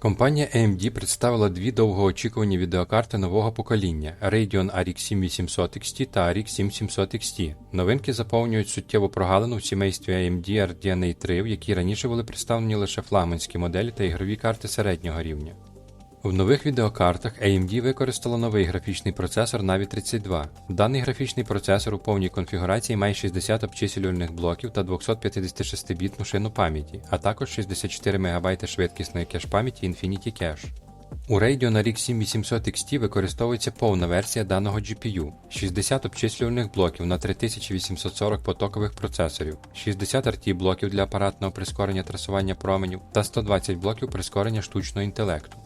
Компанія AMD представила дві довгоочікувані відеокарти нового покоління Radeon RX 7800 XT та RX 7700 XT. Новинки заповнюють суттєву прогалину в сімействі AMD RDNA 3, в якій раніше були представлені лише флагманські моделі та ігрові карти середнього рівня. В нових відеокартах AMD використала новий графічний процесор Navi 32. Даний графічний процесор у повній конфігурації має 60 обчислювальних блоків та 256-бітну шину пам'яті, а також 64 МБ швидкісної кеш-пам'яті Infinity Cache. У Radeon RX 7800 XT використовується повна версія даного GPU, 60 обчислювальних блоків на 3840 потокових процесорів, 60 RT блоків для апаратного прискорення трасування променів та 120 блоків прискорення штучного інтелекту.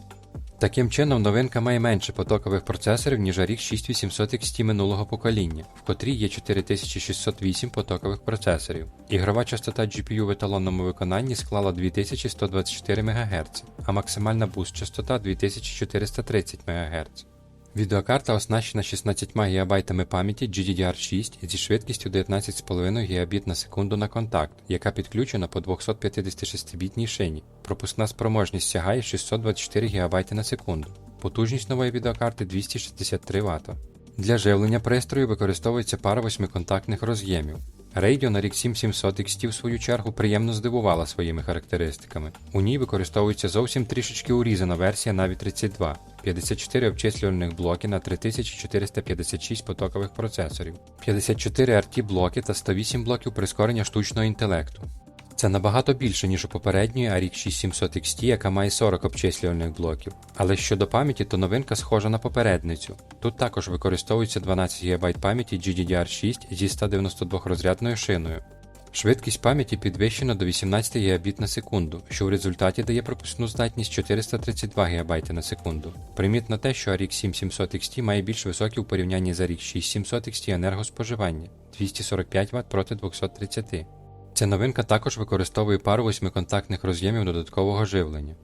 Таким чином, новинка має менше потокових процесорів, ніж RX 6800 XT минулого покоління, в котрій є 4608 потокових процесорів. Ігрова частота GPU в еталонному виконанні склала 2124 МГц, а максимальна буст частота 2430 МГц. Відеокарта оснащена 16 ГБ пам'яті GDDR6 зі швидкістю 19,5 Гбіт на секунду на контакт, яка підключена по 256-бітній шині. Пропускна спроможність сягає 624 ГБ на секунду. Потужність нової відеокарти 263 Вт. Для живлення пристрою використовується пара восьмиконтактних роз'ємів. Radeon RX 7700 XT в свою чергу приємно здивувала своїми характеристиками. У ній використовується зовсім трішечки урізана версія Navi 32, 54 обчислювальних блоки на 3456 потокових процесорів, 54 RT блоки та 108 блоків прискорення штучного інтелекту. Це набагато більше, ніж у попередньої RX 6700 XT, яка має 40 обчислювальних блоків. Але щодо пам'яті, то новинка схожа на попередницю. Тут також використовується 12 ГБ пам'яті GDDR6 зі 192 розрядною шиною. Швидкість пам'яті підвищена до 18 ГБ на секунду, що в результаті дає пропускну здатність 432 ГБ на секунду. Примітно те, що RX 7700 XT має більш високі у порівнянні з RX 6700 XT енергоспоживання 245 Вт проти 230 Ця новинка також використовує пару восьмиконтактних роз'ємів додаткового живлення.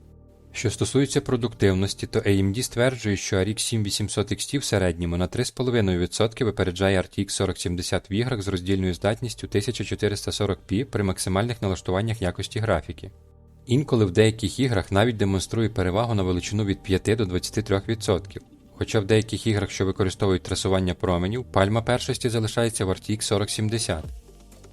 Що стосується продуктивності, то AMD стверджує, що RX 7800 XT в середньому на 3,5% випереджає RTX 4070 в іграх з роздільною здатністю 1440p при максимальних налаштуваннях якості графіки. Інколи в деяких іграх навіть демонструє перевагу на величину від 5 до 23%. Хоча в деяких іграх, що використовують трасування променів, пальма першості залишається в RTX 4070.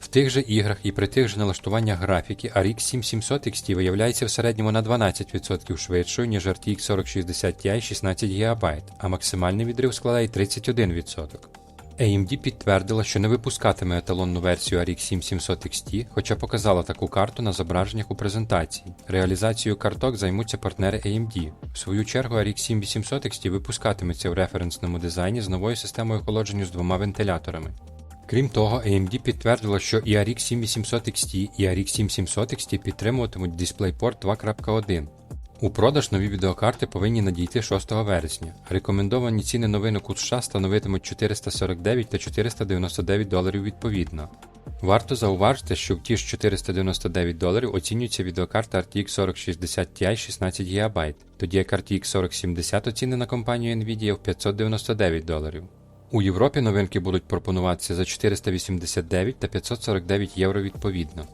В тих же іграх і при тих же налаштуваннях графіки RX 7700 XT виявляється в середньому на 12% швидшою, ніж RTX 4060 Ti 16 ГБ, а максимальний відрив складає 31%. AMD підтвердила, що не випускатиме еталонну версію RX 7700 XT, хоча показала таку карту на зображеннях у презентації. Реалізацією карток займуться партнери AMD. В свою чергу RX 7800 XT випускатиметься в референсному дизайні з новою системою охолодження з двома вентиляторами. Крім того, AMD підтвердила, що і RX 7800 XT, і RX 7700 XT підтримуватимуть DisplayPort 2.1. У продаж нові відеокарти повинні надійти 6 вересня. Рекомендовані ціни новинок у США становитимуть 449 та 499 доларів відповідно. Варто зауважити, що в ті ж 499 доларів оцінюється відеокарта RTX 4060 Ti 16 ГБ, тоді як RTX 4070 оцінена компанією Nvidia в 599 доларів. У Європі новинки будуть пропонуватися за 489 та 549 євро відповідно.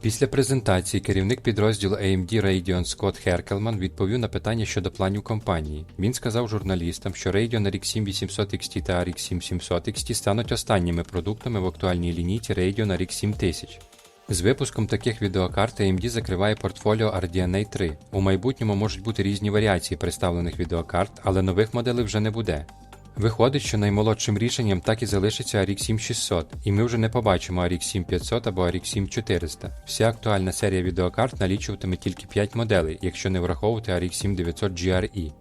Після презентації керівник підрозділу AMD Radeon Скотт Херкелман відповів на питання щодо планів компанії. Він сказав журналістам, що Radeon RX 7800 XT та RX 7700 XT стануть останніми продуктами в актуальній лінійці Radeon RX 7000. З випуском таких відеокарт AMD закриває портфоліо RDNA 3. У майбутньому можуть бути різні варіації представлених відеокарт, але нових моделей вже не буде. Виходить, що наймолодшим рішенням так і залишиться RX 7600, і ми вже не побачимо RX 7500 або RX 7400. Вся актуальна серія відеокарт налічуватиме тільки 5 моделей, якщо не враховувати RX 7900 GRE.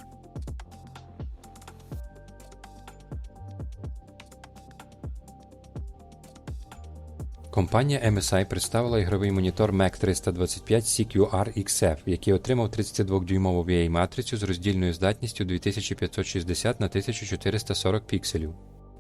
Компанія MSI представила ігровий монітор Mac 325 CQR XF, який отримав 32-дюймову VA-матрицю з роздільною здатністю 2560 на 1440 пікселів.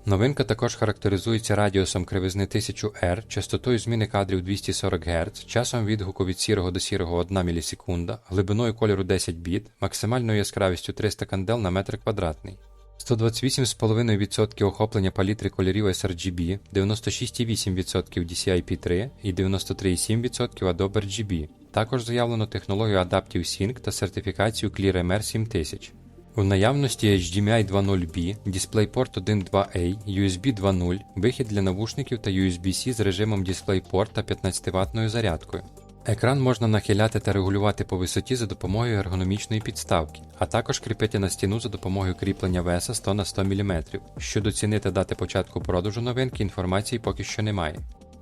Новинка також характеризується радіусом кривизни 1000 R, частотою зміни кадрів 240 Гц, часом відгуку від сірого до сірого 1 мілісекунда, глибиною кольору 10 біт, максимальною яскравістю 300 кандел на метр квадратний. 128,5% охоплення палітри кольорів sRGB, 96,8% DCI-P3 і 93,7% Adobe RGB. Також заявлено технологію Adaptive Sync та сертифікацію ClearMR 7000. В наявності HDMI 2.0B, DisplayPort 1.2A, USB 2.0, вихід для навушників та USB-C з режимом DisplayPort та 15 ваттною зарядкою. Екран можна нахиляти та регулювати по висоті за допомогою ергономічної підставки, а також кріпити на стіну за допомогою кріплення веса 100 на 100 мм. Щодо ціни та дати початку продажу новинки, інформації поки що немає.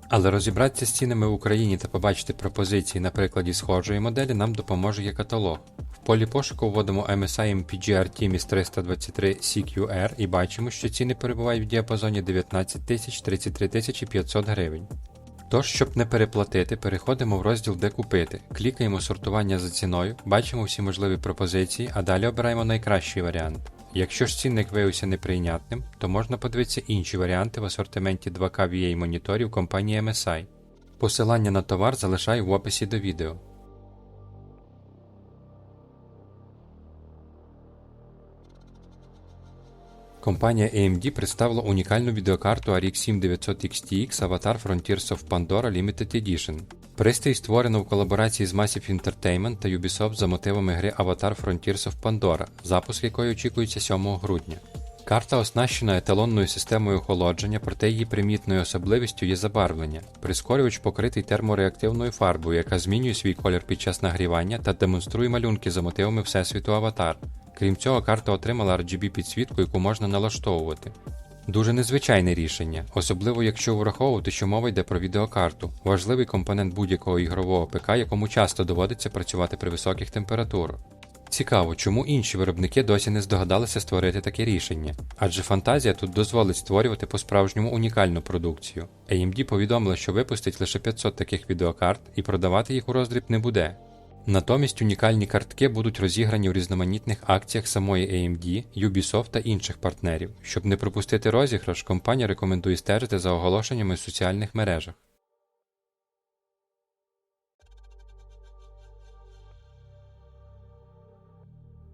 Але розібратися з цінами в Україні та побачити пропозиції на прикладі схожої моделі нам допоможе є каталог. В полі пошуку вводимо MSI MPG Artemis 323 CQR і бачимо, що ціни перебувають в діапазоні 19 тисяч 33 тисячі 500 гривень. Тож, щоб не переплатити, переходимо в розділ Де купити, клікаємо сортування за ціною, бачимо всі можливі пропозиції, а далі обираємо найкращий варіант. Якщо ж цінник виявився неприйнятним, то можна подивитися інші варіанти в асортименті 2K VA моніторів компанії MSI. Посилання на товар залишаю в описі до відео. Компанія AMD представила унікальну відеокарту RX 7900 XTX Avatar Frontiers of Pandora Limited Edition. Пристрій створено в колаборації з Massive Entertainment та Ubisoft за мотивами гри Avatar Frontiers of Pandora, запуск якої очікується 7 грудня. Карта оснащена еталонною системою охолодження, проте її примітною особливістю є забарвлення. Прискорювач покритий термореактивною фарбою, яка змінює свій колір під час нагрівання та демонструє малюнки за мотивами Всесвіту Аватар. Крім цього, карта отримала RGB підсвітку, яку можна налаштовувати. Дуже незвичайне рішення, особливо якщо враховувати, що мова йде про відеокарту, важливий компонент будь-якого ігрового ПК, якому часто доводиться працювати при високих температурах. Цікаво, чому інші виробники досі не здогадалися створити таке рішення, адже фантазія тут дозволить створювати по-справжньому унікальну продукцію. AMD повідомила, що випустить лише 500 таких відеокарт і продавати їх у роздріб не буде. Натомість унікальні картки будуть розіграні в різноманітних акціях самої AMD, Ubisoft та інших партнерів. Щоб не пропустити розіграш, компанія рекомендує стежити за оголошеннями в соціальних мережах.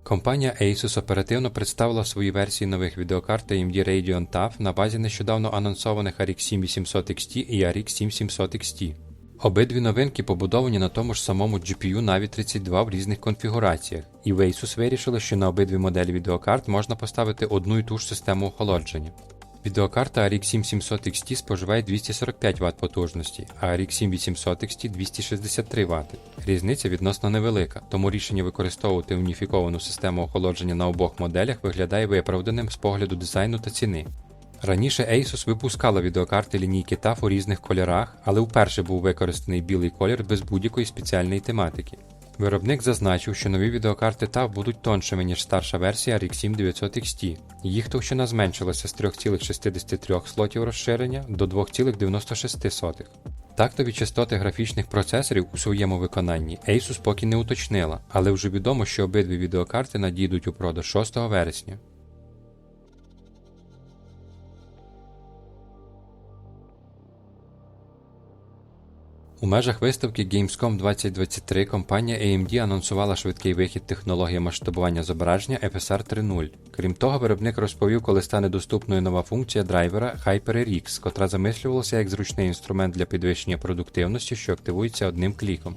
Компанія Asus оперативно представила свої версії нових відеокарт AMD Radeon TUF на базі нещодавно анонсованих RX 7800 XT і RX 7700 XT. Обидві новинки побудовані на тому ж самому GPU Navi 32 в різних конфігураціях, і в Asus вирішили, що на обидві моделі відеокарт можна поставити одну і ту ж систему охолодження. Відеокарта RX 7700 XT споживає 245 Вт потужності, а RX 7800 XT 263 Вт. Різниця відносно невелика, тому рішення використовувати уніфіковану систему охолодження на обох моделях виглядає виправданим з погляду дизайну та ціни. Раніше Asus випускала відеокарти лінійки TAF у різних кольорах, але вперше був використаний білий колір без будь-якої спеціальної тематики. Виробник зазначив, що нові відеокарти TAF будуть тоншими, ніж старша версія RX 7900 XT. Їх товщина зменшилася з 3,63 слотів розширення до 2,96. Тактові частоти графічних процесорів у своєму виконанні Asus поки не уточнила, але вже відомо, що обидві відеокарти надійдуть у продаж 6 вересня. У межах виставки Gamescom 2023 компанія AMD анонсувала швидкий вихід технології масштабування зображення FSR 3.0. Крім того, виробник розповів, коли стане доступною нова функція драйвера HyperRX, котра замислювалася як зручний інструмент для підвищення продуктивності, що активується одним кліком.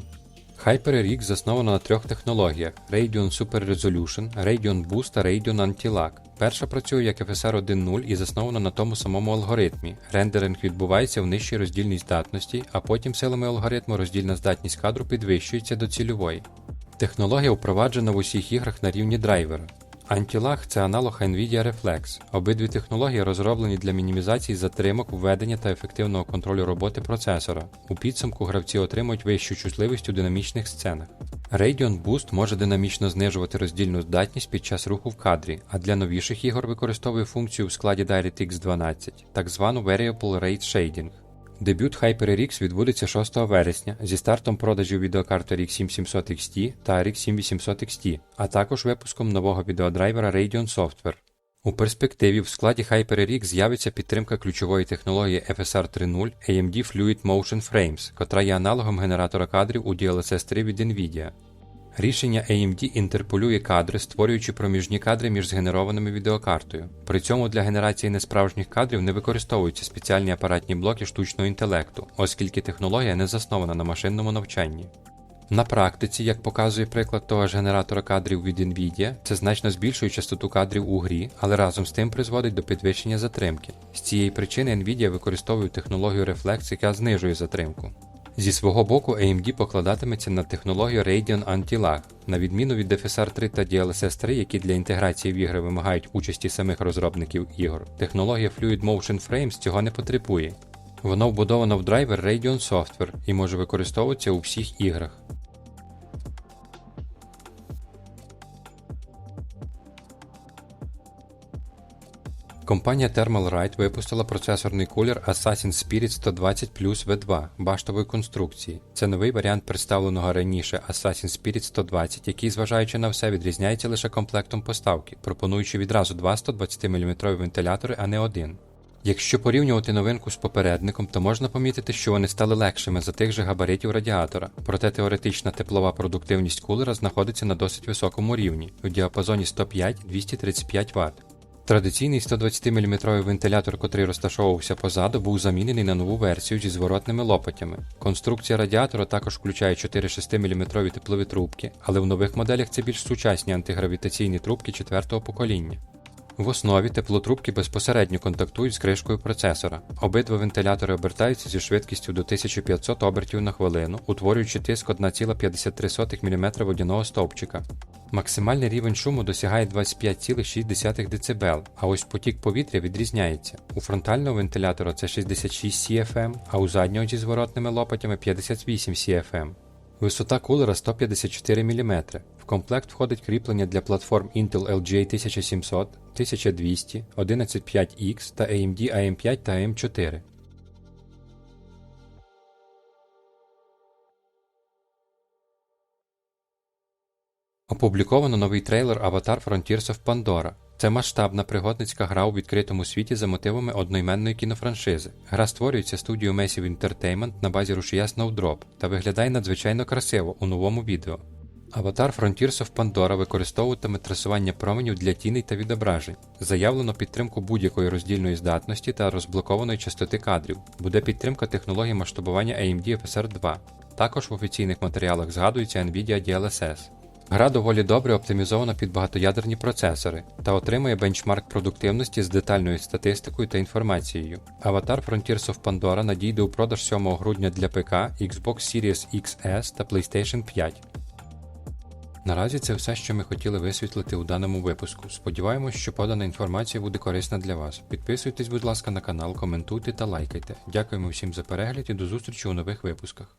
HyperRX засновано на трьох технологіях: Radeon Super Resolution, Radeon Boost та Radeon Anti-Lag. Перша працює як FSR 1.0 і заснована на тому самому алгоритмі. Рендеринг відбувається в нижчій роздільній здатності, а потім силами алгоритму роздільна здатність кадру підвищується до цільової. Технологія впроваджена в усіх іграх на рівні драйвера. Anti-Lag – це аналог NVIDIA Reflex. Обидві технології розроблені для мінімізації затримок, введення та ефективного контролю роботи процесора. У підсумку гравці отримують вищу чутливість у динамічних сценах. Radeon Boost може динамічно знижувати роздільну здатність під час руху в кадрі, а для новіших ігор використовує функцію в складі DirectX 12, так звану Variable Rate Shading. Дебют HyperRX відбудеться 6 вересня зі стартом продажів відеокарт RX 7700 XT та RX 7800 XT, а також випуском нового відеодрайвера Radeon Software. У перспективі в складі HyperX з'явиться підтримка ключової технології FSR 3.0 AMD Fluid Motion Frames, котра є аналогом генератора кадрів у DLSS 3 від NVIDIA. Рішення AMD інтерполює кадри, створюючи проміжні кадри між згенерованими відеокартою. При цьому для генерації несправжніх кадрів не використовуються спеціальні апаратні блоки штучного інтелекту, оскільки технологія не заснована на машинному навчанні. На практиці, як показує приклад того ж генератора кадрів від Nvidia, це значно збільшує частоту кадрів у грі, але разом з тим призводить до підвищення затримки. З цієї причини Nvidia використовує технологію Reflex, яка знижує затримку. Зі свого боку, AMD покладатиметься на технологію Radeon Anti-Lag. На відміну від FSR 3 та DLSS 3, які для інтеграції в ігри вимагають участі самих розробників ігор, технологія Fluid Motion Frames цього не потребує. Воно вбудовано в драйвер Radeon Software і може використовуватися у всіх іграх. Компанія Thermalright випустила процесорний кулер Assassin's Spirit 120 Plus V2 баштової конструкції. Це новий варіант представленого раніше Assassin's Spirit 120, який, зважаючи на все, відрізняється лише комплектом поставки, пропонуючи відразу два 120 мм вентилятори, а не один. Якщо порівнювати новинку з попередником, то можна помітити, що вони стали легшими за тих же габаритів радіатора, проте теоретична теплова продуктивність кулера знаходиться на досить високому рівні у діапазоні 105-235 Вт. Традиційний 120-мм вентилятор, котрий розташовувався позаду, був замінений на нову версію зі зворотними лопатями. Конструкція радіатора також включає 4 6-мм теплові трубки, але в нових моделях це більш сучасні антигравітаційні трубки четвертого покоління. В основі теплотрубки безпосередньо контактують з кришкою процесора. Обидва вентилятори обертаються зі швидкістю до 1500 обертів на хвилину, утворюючи тиск 1,53 мм водяного стовпчика. Максимальний рівень шуму досягає 25,6 дБ, а ось потік повітря відрізняється. У фронтального вентилятора це 66 CFM, а у заднього зі зворотними лопатями 58 CFM. Висота кулера 154 мм. В комплект входить кріплення для платформ Intel LGA 1700, 1200, 115X та AMD AM5 та AM4. Опубліковано новий трейлер Avatar Frontiers of Pandora. Це масштабна пригодницька гра у відкритому світі за мотивами одноіменної кінофраншизи. Гра створюється студією Massive Entertainment на базі рушія Snowdrop та виглядає надзвичайно красиво у новому відео. Avatar Frontiers of Pandora використовуватиме трасування променів для тіней та відображень. Заявлено підтримку будь-якої роздільної здатності та розблокованої частоти кадрів. Буде підтримка технології масштабування AMD FSR 2. Також в офіційних матеріалах згадується Nvidia DLSS. Гра доволі добре оптимізована під багатоядерні процесори та отримує бенчмарк продуктивності з детальною статистикою та інформацією. Avatar Frontiers of Pandora надійде у продаж 7 грудня для ПК, Xbox Series XS та PlayStation 5. Наразі це все, що ми хотіли висвітлити у даному випуску. Сподіваємось, що подана інформація буде корисна для вас. Підписуйтесь, будь ласка, на канал, коментуйте та лайкайте. Дякуємо всім за перегляд і до зустрічі у нових випусках.